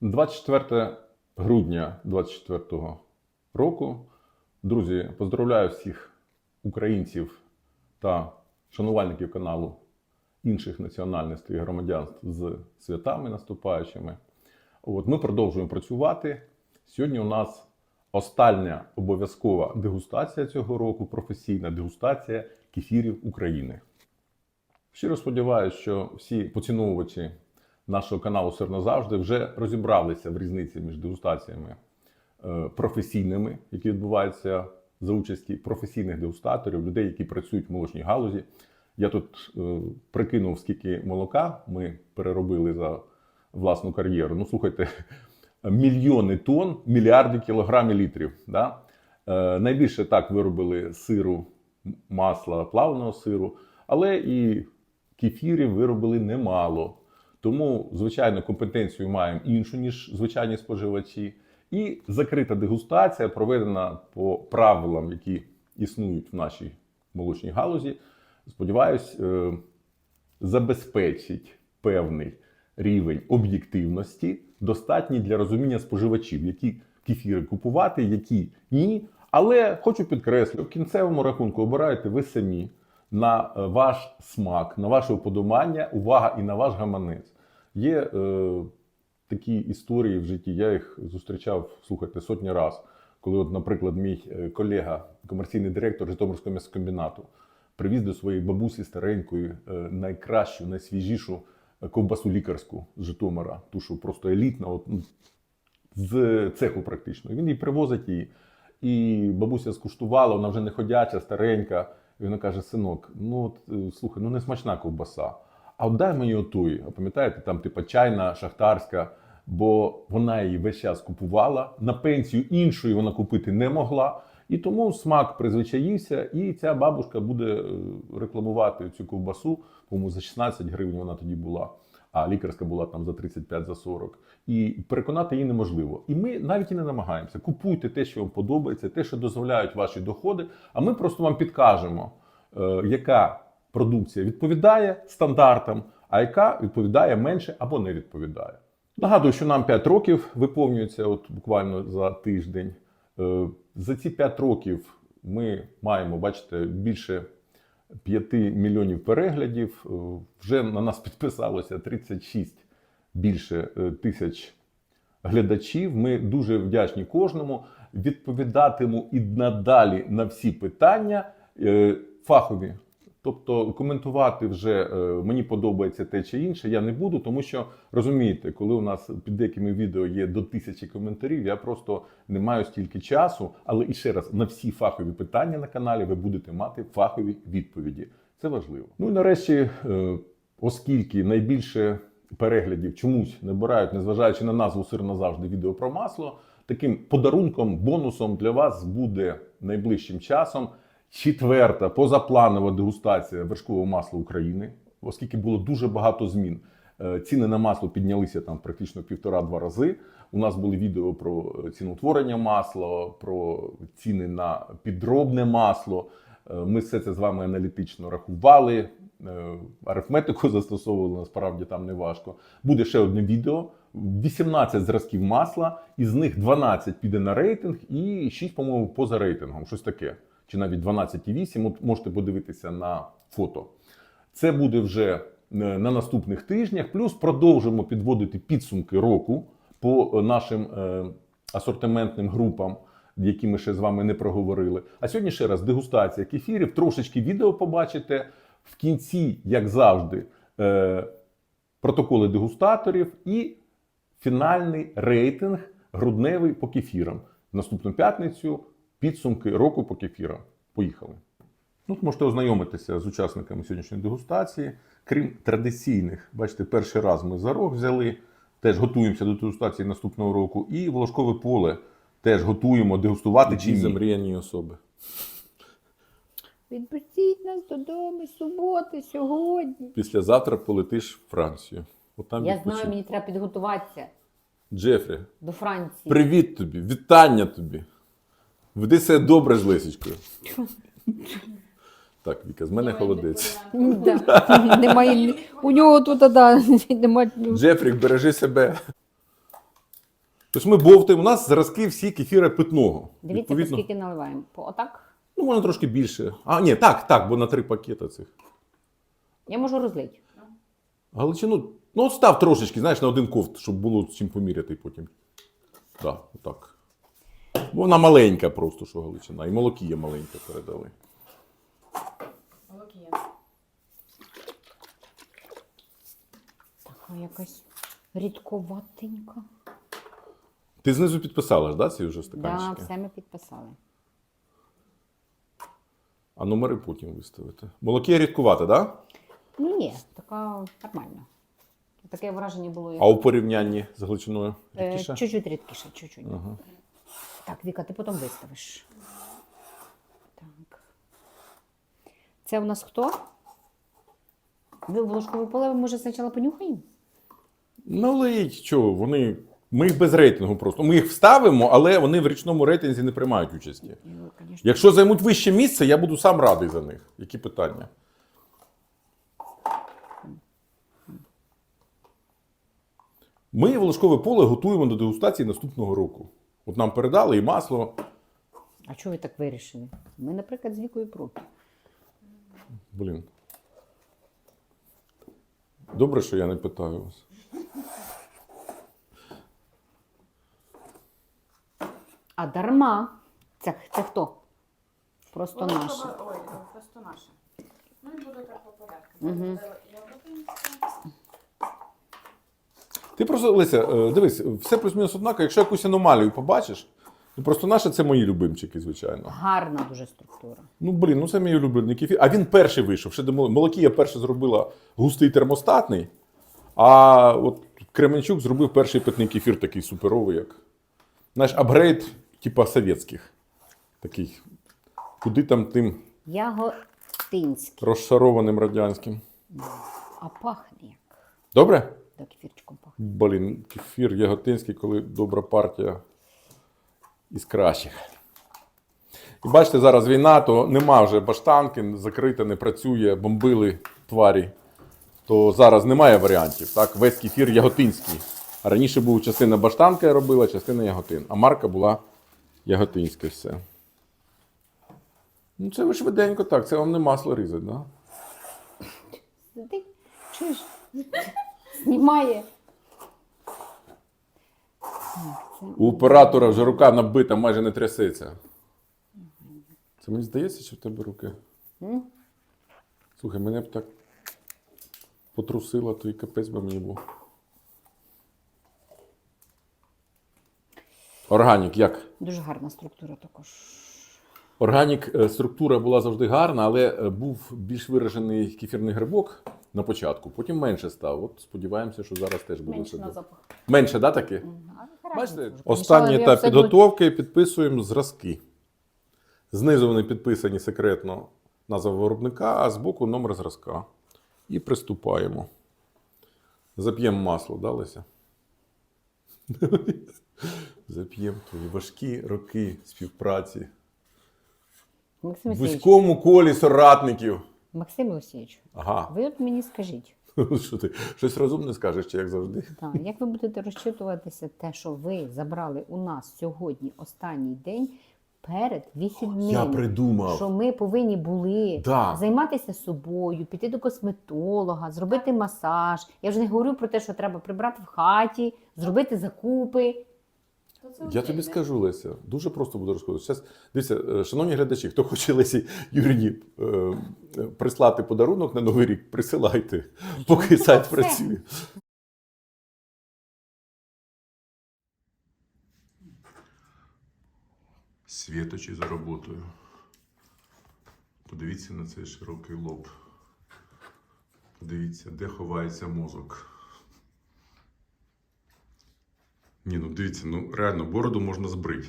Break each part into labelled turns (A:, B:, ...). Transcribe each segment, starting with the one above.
A: 24 грудня 2024 року. Друзі, поздравляю всіх українців та шанувальників каналу інших національностей і громадянств з святами наступаючими. От ми продовжуємо працювати. Сьогодні у нас остання обов'язкова дегустація цього року, професійна дегустація кефірів України. Щиро сподіваюся, що всі поціновувачі нашого каналу «Сир назавжди вже розібралися в різниці між дегустаціями е, професійними, які відбуваються за участі професійних дегустаторів, людей, які працюють в молочній галузі. Я тут е, прикинув, скільки молока ми переробили за власну кар'єру. Ну, слухайте, мільйони тонн, мільярди кілограмів літрів. Да? Е, найбільше так виробили сиру, масла, плавленого сиру, але і кефірів виробили немало. Тому, звичайно, компетенцію маємо іншу, ніж звичайні споживачі. І закрита дегустація проведена по правилам, які існують в нашій молочній галузі. Сподіваюсь, е, забезпечить певний рівень об'єктивності, достатній для розуміння споживачів, які кефіри купувати, які ні. Але хочу підкреслити, в кінцевому рахунку обираєте ви самі на е, ваш смак, на ваше уподобання, увага і на ваш гаманець. Є е, такі історії в житті, я їх зустрічав, слухайте, сотні раз. Коли, от, наприклад, мій е, колега, комерційний директор Житомирського м'ясокомбінату, привіз до своєї бабусі старенької е, найкращу, найсвіжішу е, ковбасу лікарську з Житомира, ту, що просто елітна, от, ну, з цеху практично. Він їй привозить її. І бабуся скуштувала, вона вже не ходяча, старенька. Вона каже: синок, ну от, е, слухай, ну не смачна ковбаса. А от дай мені отої. А пам'ятаєте, там типа чайна, шахтарська, бо вона її весь час купувала. На пенсію іншої вона купити не могла. І тому смак призвичаївся, і ця бабушка буде е, рекламувати цю ковбасу. По-моєму, за 16 гривень вона тоді була, а лікарська була там за 35 за 40. І переконати її неможливо. І ми навіть і не намагаємося. Купуйте те, що вам подобається, те, що дозволяють ваші доходи. А ми просто вам підкажемо, яка продукція відповідає стандартам, а яка відповідає менше або не відповідає. Нагадую, що нам 5 років виповнюється от буквально за тиждень. Е, За ці 5 років ми маємо, бачите, більше 5 мільйонів переглядів. Е, Вже на нас підписалося 36 більше е, тисяч глядачів. Ми дуже вдячні кожному. Відповідатиму і надалі на всі питання е, фахові. Тобто коментувати вже е, мені подобається те чи інше, я не буду, тому що розумієте, коли у нас під деякими відео є до тисячі коментарів, я просто не маю стільки часу. Але і ще раз на всі фахові питання на каналі ви будете мати фахові відповіді. Це важливо. Ну і нарешті, е, оскільки найбільше переглядів чомусь набирають, незважаючи на назву сир назавжди відео про масло. Таким подарунком, бонусом для вас буде найближчим часом четверта позапланова дегустація вершкового масла України, оскільки було дуже багато змін. Е, Ціни на масло піднялися там практично півтора-два рази. У нас були відео про ціноутворення масла, про ціни на підробне масло. Е, Ми все це з вами аналітично рахували, е, арифметику застосовували, насправді там не важко. Буде ще одне відео. 18 зразків масла, із них 12 піде на рейтинг і 6, по-моєму, поза рейтингом. Щось таке. Чи навіть 12,8. От можете подивитися на фото. Це буде вже е, на наступних тижнях. Плюс продовжимо підводити підсумки року по е, нашим е, асортиментним групам, які ми ще з вами не проговорили. А сьогодні ще раз дегустація кефірів. Трошечки відео побачите. В кінці, як завжди, протоколи дегустаторів і фінальний рейтинг грудневий по кефірам. В наступну п'ятницю підсумки року по кефірам. Поїхали. Ну, Тут можете ознайомитися з учасниками сьогоднішньої дегустації. Крім традиційних, бачите, перший раз ми зарок взяли, теж готуємося до дегустації наступного року. І волошкове поле теж готуємо дегустувати чи
B: замріяні особи.
C: Відпустіть нас додому з суботи сьогодні.
B: Післязавтра полетиш в Францію. Отам
C: Я
B: відпочинь.
C: знаю, мені треба підготуватися
B: Джефрі,
C: до Франції.
B: привіт тобі, вітання тобі. Веди себе добре з Лисічкою. Так, Віка, з мене холодець.
C: Да. Немає, у нього тут да, немає.
B: Джефрік, бережи себе.
A: Тобто ми бовтаємо, у нас зразки всі кефіра питного.
C: Дивіться, по скільки наливаємо. По отак.
A: Ну, можна трошки більше. А, ні, так, так, бо на три пакети цих.
C: Я можу розлити.
A: Галичину, ну, от став трошечки, знаєш, на один кофт, щоб було з чим поміряти потім. Так, отак. Вона маленька просто, що Галичина. І молокія маленьке передали.
C: Така якась рідковатенька.
A: Ти знизу підписала ж, да, ці вже
C: Да,
A: стаканчики?
C: все ми підписали.
A: А номери потім виставити. Молокія рідкувата, так? Да?
C: Ну ні, така нормальна. Таке враження було. як-
A: А у порівнянні з Галичиною
C: Е,
A: рідкіше?
C: Чуть-чуть рідкіше, чуть-чуть.
A: Ага.
C: Так, Віка, ти потім виставиш. Так. Це у нас хто? Ви волошкове поле, може, спочатку понюхаємо?
A: Налить, чого, вони. Ми їх без рейтингу просто. Ми їх вставимо, але вони в річному рейтинзі не приймають участі.
C: Ну.
A: Якщо займуть вище місце, я буду сам радий за них. Які питання? Ми волошкове поле готуємо до дегустації наступного року. От нам передали і масло.
C: А чого ви так вирішили? Ми, наприклад, з Вікою проти.
A: Блін. Добре, що я не питаю вас.
C: А дарма. Це, це хто? Просто
D: Воно
C: наше.
D: Ой, просто наше. Ну і буду так по порядку.
C: Мгм.
D: Буде ягодинське.
A: Ти просто, Леся, е, дивись, все плюс-мінус однаково. Якщо якусь аномалію побачиш, ну просто наше це мої любимчики, звичайно.
C: Гарна дуже структура.
A: Ну, блін, ну це мій улюблений кефір. А він перший вийшов. Ще до мол- Молокія перше зробила густий термостатний, а от Кременчук зробив перший питний кефір такий суперовий, як. Знаєш, апгрейд, типа совєтських. Такий. Куди там тим
C: Яготинський.
A: розшарованим радянським.
C: А пахне як.
A: Добре?
C: Да, кефірчиком пахне.
A: Блін, кефір яготинський, коли добра партія із кращих. І бачите, зараз війна, то нема вже баштанки, закрита, не працює, бомбили тварі. То зараз немає варіантів. Так? Весь кефір яготинський. А раніше був частина баштанка я робила, частина яготин. А марка була яготинська все. Ну, це ви швиденько так, це вам не масло різать, да?
C: Чуєш? Знімає.
A: У оператора вже рука набита, майже не трясеться. Це мені здається, що в тебе руки.
C: М?
A: Слухай, мене б так потрусило, то і капець би мені був. Органік як?
C: дуже гарна структура також.
A: Органік е, структура була завжди гарна, але е, був більш виражений кефірний грибок на початку, потім менше став. От сподіваємося, що зараз теж буде
C: Менше на запах.
A: Менше, да, таки? Бачите, останній етап підготовки підписуємо зразки. Знизу вони підписані секретно назва виробника, а збоку номер зразка. І приступаємо. Зап'ємо масло, да, Леся? Зап'ємо твої важкі роки співпраці.
C: Максим
A: В
C: Олексійович,
A: вузькому колі соратників.
C: Максим Олексійович,
A: Ага.
C: ви от мені скажіть,
A: Що ти? Щось розумне скажеш, чи як завжди?
C: так, як ви будете розчитуватися те, що ви забрали у нас сьогодні останній день перед вихідними?
A: Я придумав.
C: що ми повинні були
A: Да.
C: займатися собою, піти до косметолога, зробити масаж. Я вже не говорю про те, що треба прибрати в хаті, зробити закупи.
A: Я тобі скажу, Леся, дуже просто буду розказувати. Зараз, дивіться, е, шановні глядачі, хто хоче Лесі Юріні е, е, прислати подарунок на Новий рік, присилайте, поки сайт працює. Світочі за роботою. Подивіться на цей широкий лоб. Подивіться, де ховається мозок. Ні, ну дивіться, ну реально, бороду можна збрити.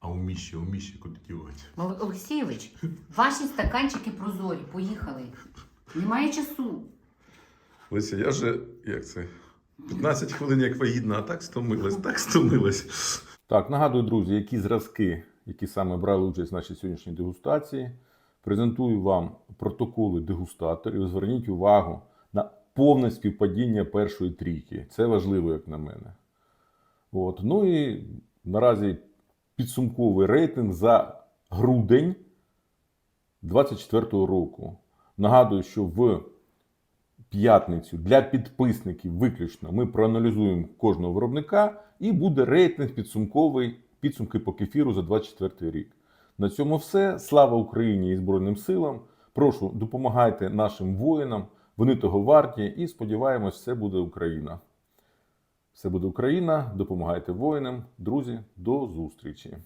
A: А у Міші, у Міші куди дівати?
C: Олексійович, ваші стаканчики прозорі, поїхали. Немає часу.
A: Леся, я же, як це? 15 хвилин як вагітна, а так стомилась, так стомилась. Так, нагадую, друзі, які зразки, які саме брали участь в нашій сьогоднішній дегустації. Презентую вам протоколи дегустаторів. Зверніть увагу на повне співпадіння першої трійки. Це важливо, як на мене. От. Ну і наразі підсумковий рейтинг за грудень 2024 року. Нагадую, що в п'ятницю для підписників виключно ми проаналізуємо кожного виробника і буде рейтинг підсумковий підсумки по кефіру за 2024 рік. На цьому все. Слава Україні і Збройним силам. Прошу, допомагайте нашим воїнам. Вони того варті, і сподіваємось, все буде Україна. Все буде Україна. Допомагайте воїнам. Друзі, до зустрічі!